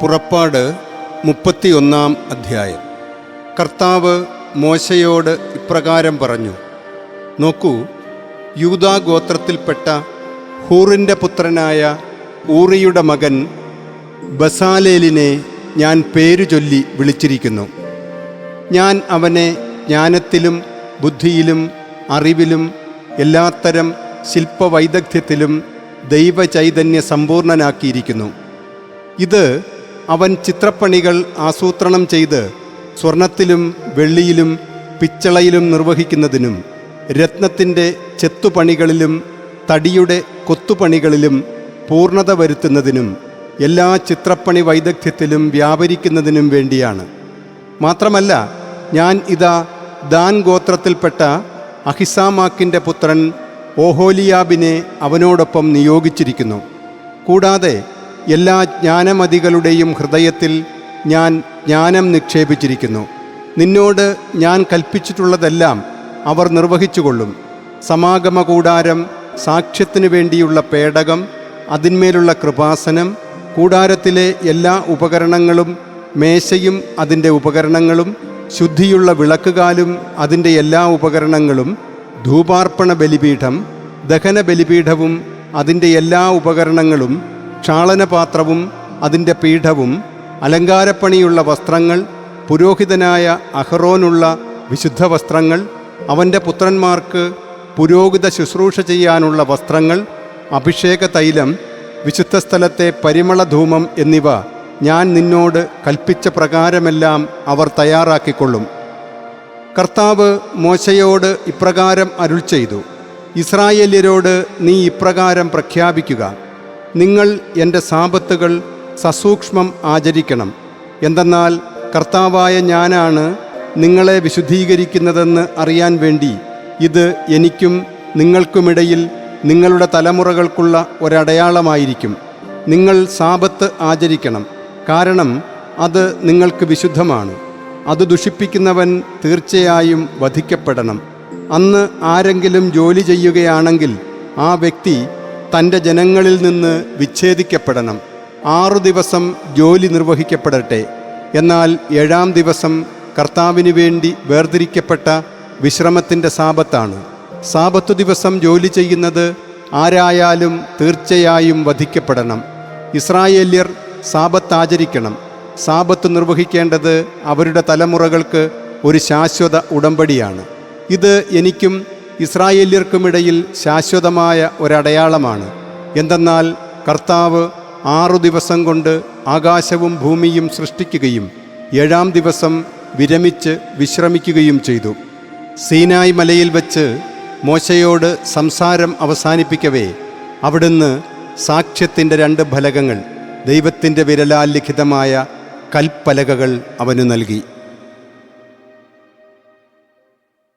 പുറപ്പാട് മുപ്പത്തിയൊന്നാം അധ്യായം. കർത്താവ് മോശയോട് ഇപ്രകാരം പറഞ്ഞു നോക്കൂ യൂദാ ഗോത്രത്തിൽപ്പെട്ട ഹൂറിന്റെ പുത്രനായ ഊറിയുടെ മകൻ ബസാലേലിനെ ഞാൻ പേരു ചൊല്ലി വിളിച്ചിരിക്കുന്നു. ഞാൻ അവനെ ജ്ഞാനത്തിലും ബുദ്ധിയിലും അറിവിലും എല്ലാത്തരം ശില്പവൈദഗ്ധ്യത്തിലും ദൈവചൈതന്യ സമ്പൂർണനാക്കിയിരിക്കുന്നു ഇത് അവൻ ചിത്രപ്പണികൾ ആസൂത്രണം ചെയ്ത് സ്വർണത്തിലും വെള്ളിയിലും പിച്ചളയിലും നിർവഹിക്കുന്നതിനും രത്നത്തിന്റെ ചെത്തുപണികളിലും തടിയുടെ കൊത്തുപണികളിലും പൂർണത വരുത്തുന്നതിനും എല്ലാ ചിത്രപ്പണി വൈദഗ്ധ്യത്തിലും വ്യാപരിക്കുന്നതിനും വേണ്ടിയാണ്. മാത്രമല്ല ഞാൻ ഇതാ ദാൻ ഗോത്രത്തിൽപ്പെട്ട അഹിസാമാക്കിന്റെ പുത്രൻ ഓഹോലിയാബിനെ അവനോടൊപ്പം നിയോഗിച്ചിരിക്കുന്നു. കൂടാതെ എല്ലാ ജ്ഞാനമതികളുടെയും ഹൃദയത്തിൽ ഞാൻ ജ്ഞാനം നിക്ഷേപിച്ചിരിക്കുന്നു. നിന്നോട് ഞാൻ കൽപ്പിച്ചിട്ടുള്ളതെല്ലാം അവർ നിർവഹിച്ചുകൊള്ളും. സമാഗമ കൂടാരം സാക്ഷ്യത്തിനു വേണ്ടിയുള്ള പേടകം അതിന്മേലുള്ള കൃപാസനം കൂടാരത്തിലെ എല്ലാ ഉപകരണങ്ങളും മേശയും അതിന്റെ ഉപകരണങ്ങളും ശുദ്ധിയുള്ള വിളക്കുകാലും അതിന്റെ എല്ലാ ഉപകരണങ്ങളും ധൂപാർപ്പണ ബലിപീഠം ദഹന ബലിപീഠവും അതിന്റെ എല്ലാ ഉപകരണങ്ങളും ക്ഷാളനപാത്രവും അതിന്റെ പീഠവും അലങ്കാരപ്പണിയുള്ള വസ്ത്രങ്ങൾ പുരോഹിതനായ അഹ്റോനുള്ള വിശുദ്ധ വസ്ത്രങ്ങൾ അവന്റെ പുത്രന്മാർക്ക് പുരോഹിത ശുശ്രൂഷ ചെയ്യാനുള്ള വസ്ത്രങ്ങൾ അഭിഷേക തൈലം വിശുദ്ധ സ്ഥലത്തെ പരിമളധൂമം എന്നിവ ഞാൻ നിന്നോട് കൽപ്പിച്ച പ്രകാരമെല്ലാം അവർ തയ്യാറാക്കിക്കൊള്ളും. കർത്താവ് മോശയോട് ഇപ്രകാരം അരുൾ ചെയ്തു ഇസ്രായേല്യരോട് നീ ഇപ്രകാരം പ്രഖ്യാപിക്കുക. നിങ്ങൾ എന്റെ സാപത്തുകൾ സസൂക്ഷ്മം ആചരിക്കണം. എന്തെന്നാൽ കർത്താവായ ഞാനാണ് നിങ്ങളെ വിശുദ്ധീകരിക്കുന്നതെന്ന് അറിയാൻ വേണ്ടി. ഇത് എനിക്കും നിങ്ങൾക്കുമിടയിൽ നിങ്ങളുടെ തലമുറകൾക്കുള്ള ഒരടയാളമായിരിക്കും. നിങ്ങൾ സാപത്ത് ആചരിക്കണം. കാരണം അത് നിങ്ങൾക്ക് വിശുദ്ധമാണ്. അത് ദുഷിപ്പിക്കുന്നവൻ തീർച്ചയായും വധിക്കപ്പെടണം. അന്ന് ആരെങ്കിലും ജോലി ചെയ്യുകയാണെങ്കിൽ ആ വ്യക്തി തന്റെ ജനങ്ങളിൽ നിന്ന് വിച്ഛേദിക്കപ്പെടണം. ആറു ദിവസം ജോലി നിർവഹിക്കപ്പെടട്ടെ. എന്നാൽ ഏഴാം ദിവസം കർത്താവിന് വേണ്ടി വേർതിരിക്കപ്പെട്ട വിശ്രമത്തിന്റെ സാപത്താണ് സാപത്തു ദിവസം ജോലി ചെയ്യുന്നത് ആരായാലും തീർച്ചയായും വധിക്കപ്പെടണം. ഇസ്രായേല്യർ സാപത്ത് ആചരിക്കണം. സാപത്ത് നിർവഹിക്കേണ്ടത് അവരുടെ തലമുറകൾക്ക് ഒരു ശാശ്വത ഉടമ്പടിയാണ്. ഇത് എനിക്കും ഇസ്രായേല്യർക്കുമിടയിൽ ശാശ്വതമായ ഒരടയാളമാണ്. എന്തെന്നാൽ കർത്താവ് ആറു ദിവസം കൊണ്ട് ആകാശവും ഭൂമിയും സൃഷ്ടിക്കുകയും ഏഴാം ദിവസം വിരമിച്ച് വിശ്രമിക്കുകയും ചെയ്തു. സീനായ് മലയിൽ വച്ച് മോശയോട് സംസാരം അവസാനിപ്പിക്കവേ അവിടുന്ന് സാക്ഷ്യത്തിന്റെ രണ്ട് ഫലകങ്ങൾ ദൈവത്തിന്റെ വിരലാൽ ലിഖിതമായ കൽപ്പലകകൾ അവന് നൽകി.